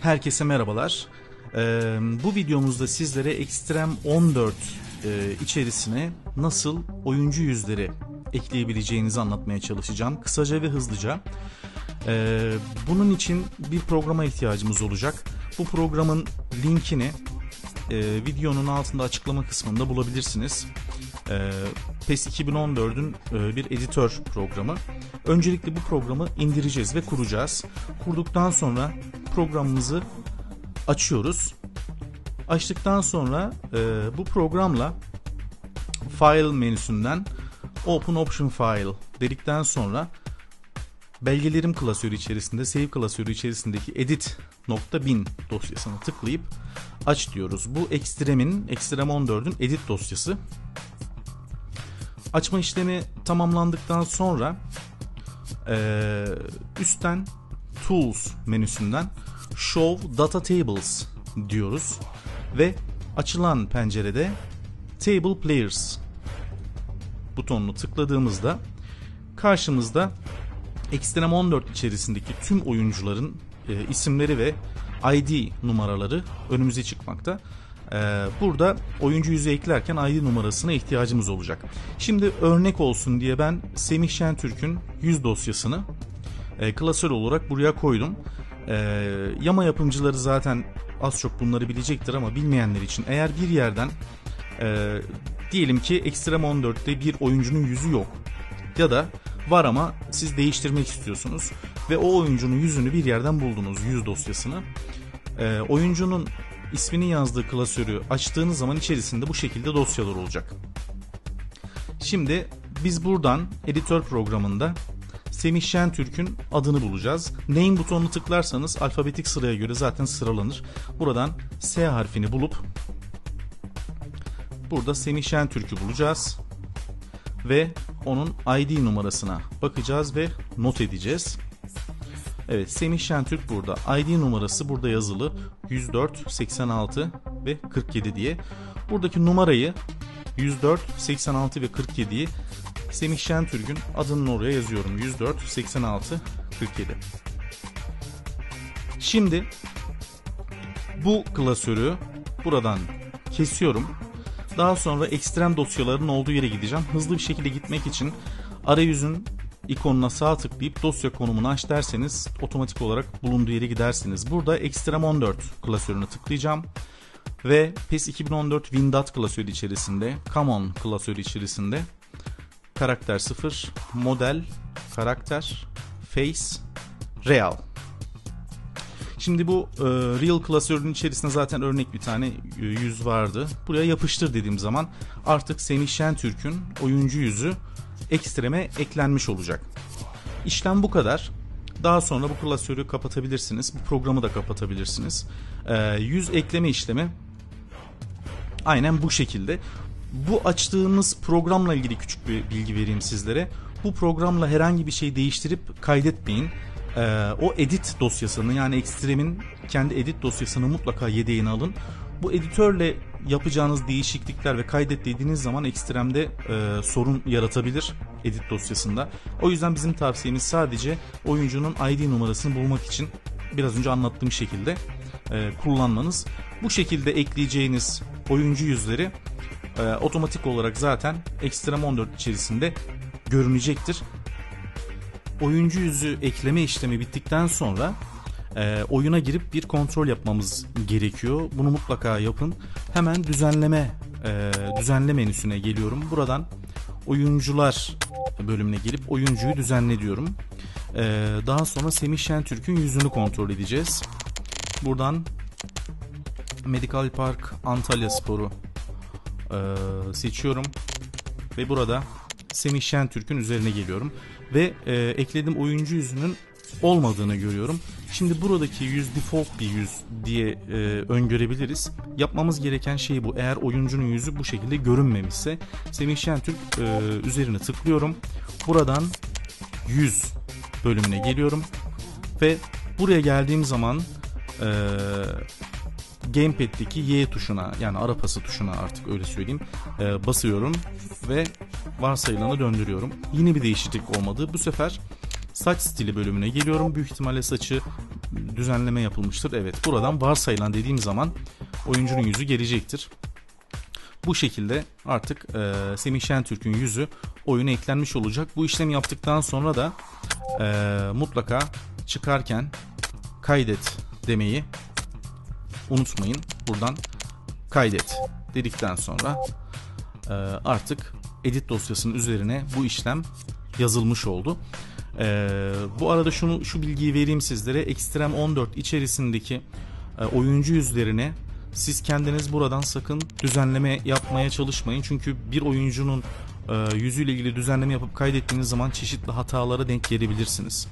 Herkese merhabalar. Ee, bu videomuzda sizlere Extreme 14 e, içerisine nasıl oyuncu yüzleri ekleyebileceğinizi anlatmaya çalışacağım. Kısaca ve hızlıca. Ee, bunun için bir programa ihtiyacımız olacak. Bu programın linkini e, videonun altında açıklama kısmında bulabilirsiniz. E, PES 2014'ün e, bir editör programı. Öncelikle bu programı indireceğiz ve kuracağız. Kurduktan sonra programımızı açıyoruz. Açtıktan sonra e, bu programla File menüsünden Open Option File dedikten sonra belgelerim klasörü içerisinde, save klasörü içerisindeki edit.bin dosyasını tıklayıp aç diyoruz. Bu Extreme'in, Extreme 14'ün edit dosyası. Açma işlemi tamamlandıktan sonra e, üstten Tools menüsünden Show Data Tables diyoruz ve açılan pencerede Table Players butonunu tıkladığımızda karşımızda Extreme 14 içerisindeki tüm oyuncuların e, isimleri ve ID numaraları önümüze çıkmakta. E, burada oyuncu yüzü eklerken ID numarasına ihtiyacımız olacak. Şimdi örnek olsun diye ben Semih Şentürk'ün yüz dosyasını e, klasör olarak buraya koydum. E, yama yapımcıları zaten az çok bunları bilecektir ama bilmeyenler için eğer bir yerden e, diyelim ki Extreme 14'te bir oyuncunun yüzü yok ya da var ama siz değiştirmek istiyorsunuz ve o oyuncunun yüzünü bir yerden buldunuz yüz dosyasını. E, oyuncunun ismini yazdığı klasörü açtığınız zaman içerisinde bu şekilde dosyalar olacak. Şimdi biz buradan editör programında Semih Şentürk'ün adını bulacağız. Name butonunu tıklarsanız alfabetik sıraya göre zaten sıralanır. Buradan S harfini bulup burada Semih Şentürk'ü bulacağız. Ve onun ID numarasına bakacağız ve not edeceğiz. Evet Semih Şentürk burada. ID numarası burada yazılı 104, 86 ve 47 diye. Buradaki numarayı 104, 86 ve 47'yi Semih Şentürk'ün adının oraya yazıyorum. 104, 86, 47. Şimdi bu klasörü buradan kesiyorum. Daha sonra ekstrem dosyaların olduğu yere gideceğim. Hızlı bir şekilde gitmek için arayüzün ikonuna sağ tıklayıp dosya konumunu aç derseniz otomatik olarak bulunduğu yere gidersiniz. Burada Extreme 14 klasörünü tıklayacağım ve PES 2014 Windat klasörü içerisinde, Common klasörü içerisinde karakter 0, model, karakter, face, real. Şimdi bu e, real klasörünün içerisinde zaten örnek bir tane e, yüz vardı. Buraya yapıştır dediğim zaman artık Semih Şentürk'ün oyuncu yüzü ekstreme eklenmiş olacak. İşlem bu kadar. Daha sonra bu klasörü kapatabilirsiniz. Bu programı da kapatabilirsiniz. E, yüz ekleme işlemi aynen bu şekilde. Bu açtığımız programla ilgili küçük bir bilgi vereyim sizlere. Bu programla herhangi bir şey değiştirip kaydetmeyin. Ee, o edit dosyasını yani Extreme'in kendi edit dosyasını mutlaka yedeğine alın. Bu editörle yapacağınız değişiklikler ve kaydet dediğiniz zaman Extreme'de e, sorun yaratabilir edit dosyasında. O yüzden bizim tavsiyemiz sadece oyuncunun ID numarasını bulmak için biraz önce anlattığım şekilde e, kullanmanız. Bu şekilde ekleyeceğiniz oyuncu yüzleri e, otomatik olarak zaten Extreme 14 içerisinde görünecektir. Oyuncu yüzü ekleme işlemi bittikten sonra e, oyuna girip bir kontrol yapmamız gerekiyor. Bunu mutlaka yapın. Hemen düzenleme e, düzenle menüsüne geliyorum. Buradan oyuncular bölümüne gelip oyuncuyu düzenle diyorum. E, daha sonra Semih Şentürk'ün yüzünü kontrol edeceğiz. Buradan Medical Park Antalya Sporu e, seçiyorum ve burada Semih Şentürk'ün üzerine geliyorum ve e, eklediğim oyuncu yüzünün olmadığını görüyorum. Şimdi buradaki yüz default bir yüz diye e, öngörebiliriz. Yapmamız gereken şey bu. Eğer oyuncunun yüzü bu şekilde görünmemişse Semih Şentürk e, üzerine tıklıyorum. Buradan yüz bölümüne geliyorum ve buraya geldiğim zaman e, gamepad'deki Y tuşuna yani ara pası tuşuna artık öyle söyleyeyim e, basıyorum ve varsayılanı döndürüyorum. Yine bir değişiklik olmadı. Bu sefer saç stili bölümüne geliyorum. Büyük ihtimalle saçı düzenleme yapılmıştır. Evet buradan varsayılan dediğim zaman oyuncunun yüzü gelecektir. Bu şekilde artık e, Semih Şentürk'ün yüzü oyuna eklenmiş olacak. Bu işlemi yaptıktan sonra da e, mutlaka çıkarken kaydet demeyi unutmayın. Buradan kaydet dedikten sonra e, artık edit dosyasının üzerine bu işlem yazılmış oldu. E, bu arada şunu şu bilgiyi vereyim sizlere. Extreme 14 içerisindeki e, oyuncu yüzlerini siz kendiniz buradan sakın düzenleme yapmaya çalışmayın. Çünkü bir oyuncunun e, yüzüyle ilgili düzenleme yapıp kaydettiğiniz zaman çeşitli hatalara denk gelebilirsiniz.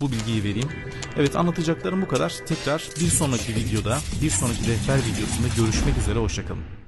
Bu bilgiyi vereyim. Evet anlatacaklarım bu kadar. Tekrar bir sonraki videoda, bir sonraki rehber videosunda görüşmek üzere. Hoşçakalın.